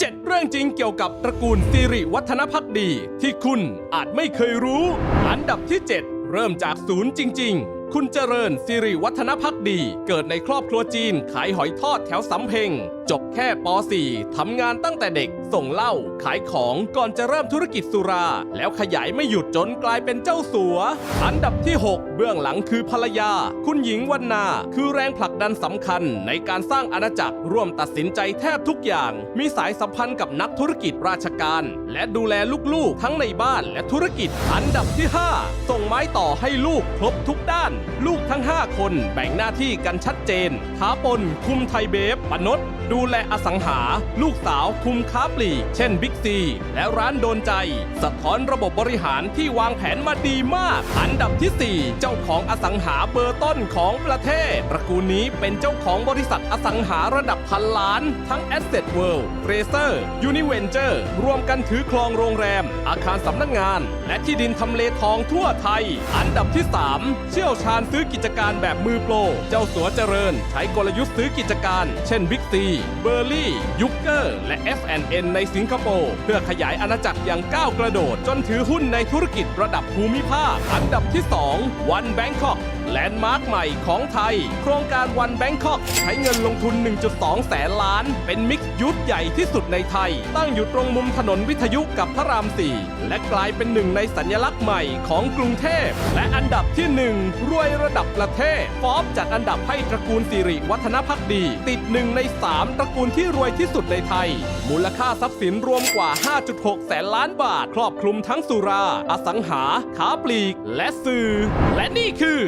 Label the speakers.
Speaker 1: 7 เรื่องจริงเกี่ยวกับตระกูลสิริวัฒนพักดี ที่คุณอาจไม่เคยรู้ อันดับที่ 7 เริ่มจากศูนย์จริง ๆ คุณเจริญสิริวัฒนพักดี เกิดในครอบครัวจีน ขายหอยทอดแถวสำเพ็ง จบแค่ป .4 ทำงานตั้งแต่เด็ก ส่งเหล้าขายของก่อนจะเริ่มธุรกิจสุรา แล้วขยายไม่หยุดจนกลายเป็นเจ้าสัว อันดับที่ 6 เบื้องหลังคือภรรยา คุณหญิงวันนา คือแรงผลักดันสำคัญในการสร้างอาณาจักรร่วมตัดสินใจแทบทุกอย่าง มีสายสัมพันธ์กับนักธุรกิจราชการ และดูแลลูกๆ ทั้งในบ้านและธุรกิจ อันดับที่ 5 ส่ง ไม้ต่อให้ลูกครบทุกด้าน ลูกทั้ง 5 คนแบ่งหน้าที่กันชัดเจนท้าปนคุมไทยเบฟปนดดูแลอสังหา ลูกสาวคุมค้าปลีก เช่นบิ๊กซี และร้านโดนใจ สะท้อนระบบบริหารที่วางแผนมาดีมาก อันดับที่ 4 เจ้าของอสังหาเบอร์ต้นของประเทศตระกูลนี้เป็นเจ้าของบริษัทอสังหาระดับพันล้าน ทั้ง Asset World r a c e r Univenture รวมกันถือครองโรงแรม อาคารสำนักงาน และที่ดินทำเลทองทั่วไทยอันดับที่ 3 เชี่ยวชาญซื้อกิจการแบบมือโปร เจ้าสัวเจริญ ใช้กลยุทธ์ซื้อกิจการ เช่นบิ๊กซีเบอร์ลี่ยุกเกอร์และ F&N ในสิงคโปร์เพื่อขยายอาณาจักรอย่างก้าวกระโดด จนถือหุ้นในธุรกิจระดับภูมิภาค อันดับที่ 2 วันแบงคอกแลนด์มาร์คใหม่ของไทย โครงการวันแบงคอกใช้เงินลงทุน 1.2 แสนล้าน เป็นมิกซ์ยุทธใหญ่ที่สุดในไทย ตั้งอยู่ตรงมุมถนนวิทยุกับพระราม 4 และกลายเป็นหนึ่งในสัญลักษณ์ใหม่ของกรุงเทพและอันดับที่ 1 รวยระดับประเทศ ฟอบจัดอันดับให้ตระกูลสิริวัฒนพักดี ติดหนึ่งใน 3 ตระกูลที่รวยที่สุดในไทย มูลค่าทรัพย์สินรวมกว่า 5.6 แสนล้านบาท ครอบคลุมทั้งสุรา อสังหา ค้าปลีก และสื่อ และนี่คือ